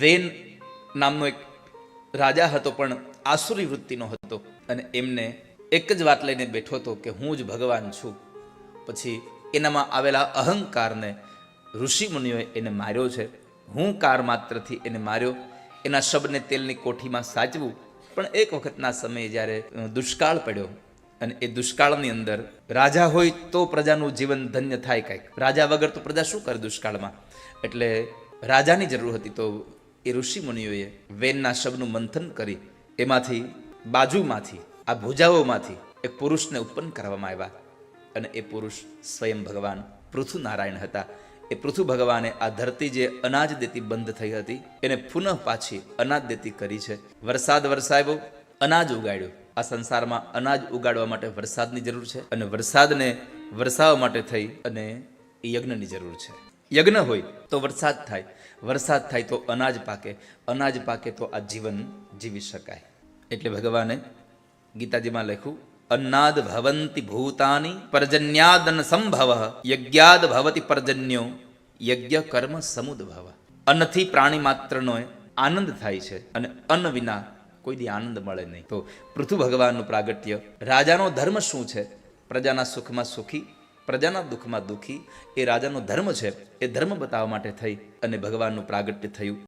Van નામનો એક રાજા હતો પણ આસુરી વૃત્તિનો હતો અને એમને એક જ વાત લઈને બેઠો હતો કે હું જ ભગવાન છું. પછી એનામાં આવેલા અહંકારને ઋષિમુનિઓએ એને માર્યો છે. હું કાર માત્રથી એને માર્યો. એના શબને તેલની કોઠીમાં સાચવું. પણ એક વખતના સમયે જ્યારે દુષ્કાળ પડ્યો અને એ દુષ્કાળની અંદર રાજા હોય તો પ્રજાનું જીવન ધન્ય થાય કાંઈક. રાજા વગર તો પ્રજા શું કરે દુષ્કાળમાં? એટલે રાજાની જરૂર હતી તો એ ઋષિમુનિઓએ વેનના શબનું મંથન કરી એમાંથી બાજુમાંથી, આ ભુજાઓમાંથી એક પુરુષને ઉત્પન્ન કરવામાં આવ્યા. અને એ પુરુષ સ્વયં ભગવાન પૃથુ નારાયણ હતા. એ પૃથુ ભગવાને આ ધરતી જે અનાજ દેતી બંધ થઈ હતી, એને પુનઃ પાછી અનાજ દેતી કરી છે. વરસાદ વરસાવ્યો, અનાજ ઉગાડ્યું. આ સંસારમાં અનાજ ઉગાડવા માટે વરસાદની જરૂર છે અને વરસાદને વરસાવવા માટે થઈ અને યજ્ઞની જરૂર છે. યજ્ઞ હોય તો વરસાદ થાય. વરસાદ થાય તો અનાજ પાકે. અનાજ પાકે તો આ જીવન જીવી શકાય. એટલે ભગવાને ગીતાજીમાં લખ્યું, અન્નાદ ભવંતિ ભૂતાની પર્જન્યાદન સંભવ, યજ્ઞાદ ભવતી પર્જન્યો, યજ્ઞ કર્મ સમુદ્ભવ. અન્નથી પ્રાણી માત્રનો આનંદ થાય છે અને અન્ન વિના કોઈ દી આનંદ મળે નહીં. તો પૃથુ ભગવાનનું પ્રાગટ્ય, રાજાનો ધર્મ શું છે? પ્રજાના સુખમાં સુખી પ્રજાના દુઃખમાં દુઃખી એ રાજાનો ધર્મ છે એ ધર્મ બતાવવા માટે થઈ અને ભગવાનનું પ્રાગટ્ય થયું.